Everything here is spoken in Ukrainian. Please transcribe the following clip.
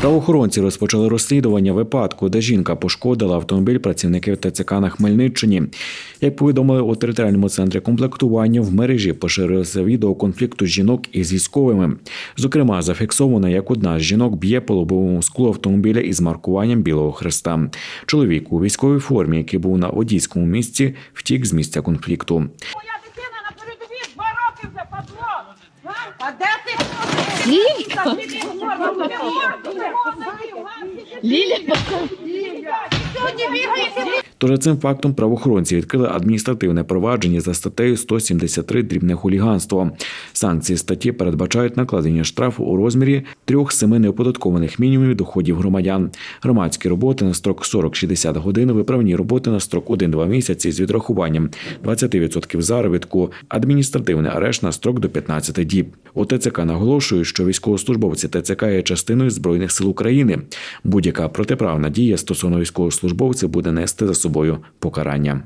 Правоохоронці розпочали розслідування випадку, де жінка пошкодила автомобіль працівників ТЦК на Хмельниччині. Як повідомили у територіальному центрі комплектування, в мережі поширилося відео конфлікту жінок із військовими. Зокрема, зафіксовано, як одна з жінок б'є по лобовому склу автомобіля із маркуванням Білого Хреста. Чоловік у військовій формі, який був на одійському місці, втік з місця конфлікту. Моя дитина на передовій два роки вже падло. А де ти? Ліля, Сьогодні бігаєте. Тож цим фактом правоохоронці відкрили адміністративне провадження за статтею 173 дрібне хуліганство. Санкції статті передбачають накладення штрафу у розмірі трьох-семи неоподаткованих мінімумів доходів громадян, громадські роботи на строк 40-60 годин, виправні роботи на строк 1-2 місяці з відрахуванням 20% заробітку, адміністративний арешт на строк до 15 діб. У ТЦК наголошують, що військовослужбовці ТЦК є частиною збройних сил України. Будь-яка протиправна дія стосовно військовослужбовців буде нести за собою покарання.